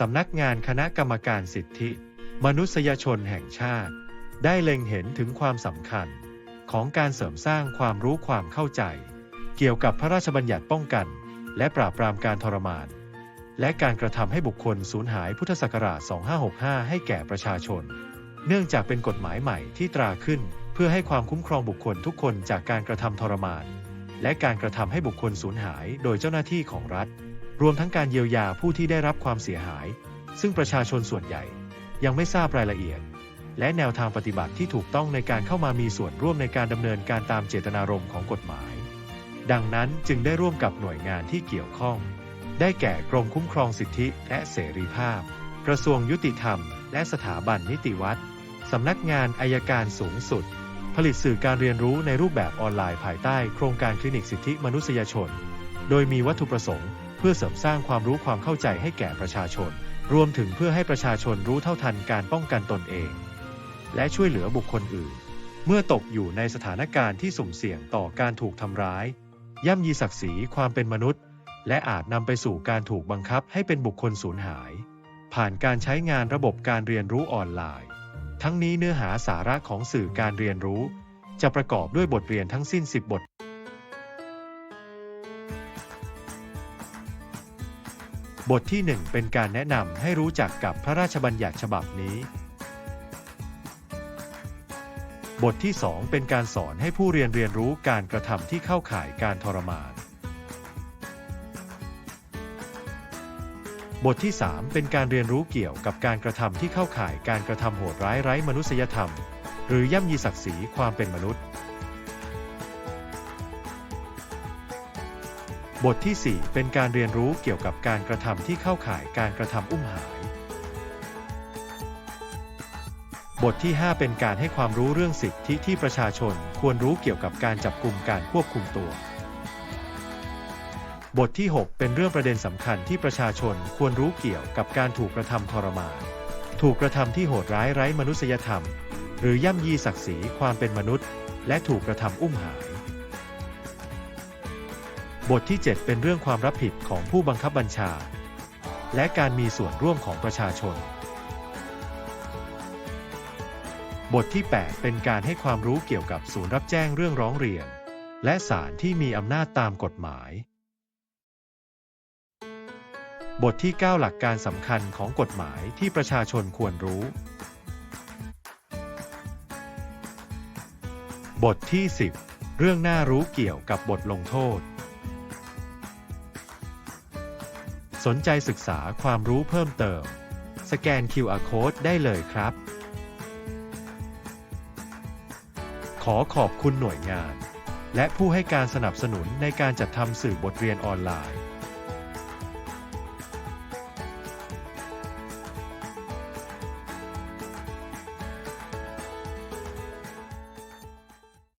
สำนักงานคณะกรรมการสิทธิ มนุษยชนแห่งชาติ ได้เล็งเห็นถึงความสำคัญ ของการเสริมสร้างความรู้ความเข้าใจ เกี่ยวกับพระราชบัญญัติป้องกัน และปราบปรามการทรมาน และการกระทำให้บุคคลสูญหายพุทธศักราช 2565 ให้แก่ประชาชน เนื่องจากเป็นกฎหมายใหม่ที่ตราขึ้น เพื่อให้ความคุ้มครองบุคคลทุกคนจากการกระทำทรมาน และการกระทำให้บุคคลสูญหายโดยเจ้าหน้าที่ของรัฐ รวมทั้งการเยียวยาผู้ที่ได้รับความเสียหาย ซึ่งประชาชนส่วนใหญ่ ยังไม่ทราบรายละเอียด และแนวทางปฏิบัติที่ถูกต้องในการเข้ามามีส่วนร่วมในการดำเนินการตามเจตนารมณ์ของกฎหมาย ดังนั้นจึงได้ร่วมกับหน่วยงานที่เกี่ยวข้อง ได้แก่กรมคุ้มครองสิทธิและเสรีภาพ กระทรวงยุติธรรม และสถาบันนิติวัตรสำนักงานอายการสูงสุด ผลิตสื่อการเรียนรู้ในรูปแบบออนไลน์ภายใต้ โครงการคลินิกสิทธิมนุษยชน โดยมีวัตถุประสงค์ พื่อเสริมสร้างความรู้ความเข้าใจให้แก่ประชาชน รวมถึงเพื่อให้ประชาชนรู้เท่าทันการป้องกันตนเอง และช่วยเหลือบุคคลอื่น เมื่อตกอยู่ในสถานการณ์ที่สุ่มเสี่ยงต่อการถูกทำร้าย ย่ำยีศักดิ์ศรีความเป็นมนุษย์ และอาจนำไปสู่การถูกบังคับให้เป็นบุคคลสูญหาย ผ่านการใช้งานระบบการเรียนรู้ออนไลน์ ทั้งนี้เนื้อหาสาระของสื่อการเรียนรู้ จะประกอบด้วยบทเรียนทั้งสิ้น 10 บท บทที่ 1 เป็นการแนะนำให้รู้จักกับพระราชบัญญัติฉบับนี้ บทที่ 2 เป็นการสอนให้ผู้เรียนเรียนรู้การกระทำที่เข้าข่ายการทรมาน บทที่ 3 เป็นการเรียนรู้เกี่ยวกับการกระทำที่เข้าข่ายการกระทำโหดร้ายไร้มนุษยธรรม หรือย่ำยีศักดิ์ศรีความเป็นมนุษย์ บทที่ 4 เป็นการเรียนรู้เกี่ยวกับการกระทำที่เข้าข่ายการกระทำอุ้มหาย บทที่ 5 เป็นการให้ความรู้เรื่องสิทธิที่ประชาชนควรรู้เกี่ยวกับการจับกลุ่มการควบคุมตัว บทที่ 6 เป็นเรื่องประเด็นสำคัญที่ประชาชนควรรู้เกี่ยวกับการถูกกระทำทรมาน ถูกกระทำที่โหดร้ายไร้มนุษยธรรม หรือย่ำยีศักดิ์ศรีความเป็นมนุษย์ และถูกกระทำอุ้มหาย บทที่ 7 เป็นเรื่องความรับผิดของผู้บังคับบัญชา และการมีส่วนร่วมของประชาชน บทที่ 8 เป็นการให้ความรู้เกี่ยวกับศูนย์รับแจ้งเรื่องร้องเรียน และศาลที่มีอำนาจตามกฎหมาย บทที่ 9 หลักการสำคัญของกฎหมายที่ประชาชนควรรู้ บทที่ 10 เรื่องน่ารู้เกี่ยวกับบทลงโทษ สนใจศึกษาความรู้เพิ่มเติม สแกน QR Code ได้เลยครับ ขอขอบคุณหน่วยงาน และผู้ให้การสนับสนุนในการจัดทำสื่อบทเรียนออนไลน์